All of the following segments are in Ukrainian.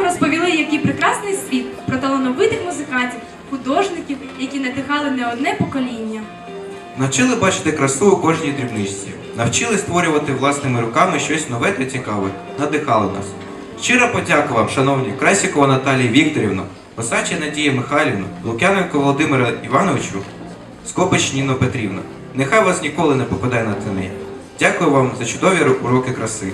нам розповіли, який прекрасний світ про талановитих музикантів, художників, які надихали не одне покоління. Навчили бачити красу у кожній дрібничці, навчили створювати власними руками щось нове та цікаве, надихали нас. Щиро подяку вам, шановні Красікова Наталія Вікторівна, Осача Надія Михайлівна, Лук'яненко Володимира Івановичу, Скопич Ніно Петрівна. Нехай вас ніколи не попадає на тини. Дякую вам за чудові уроки краси.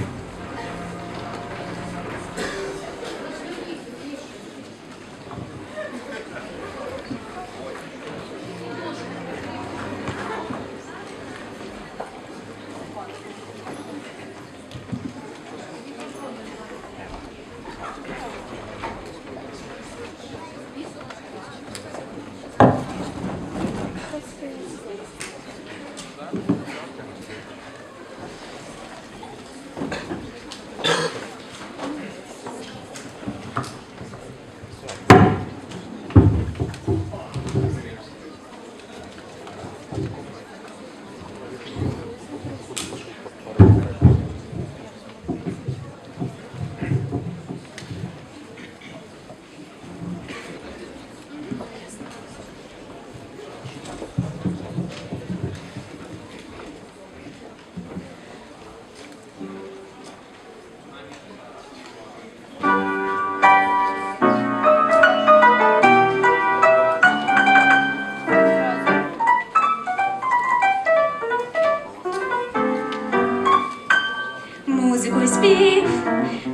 Музику спів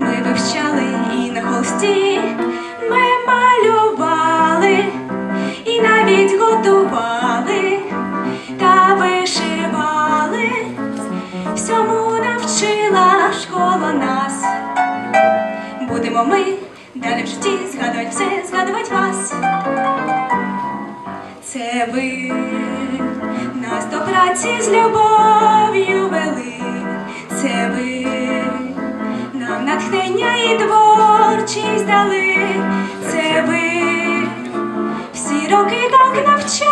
ми вивчали і на холсті ми малювали і навіть готували та вишивали. Всьому навчила школа нас. Будемо ми далі в житті згадувати все, згадувати вас. Це ви нас до праці з любов'ю вели. Це ви всі роки так навчали.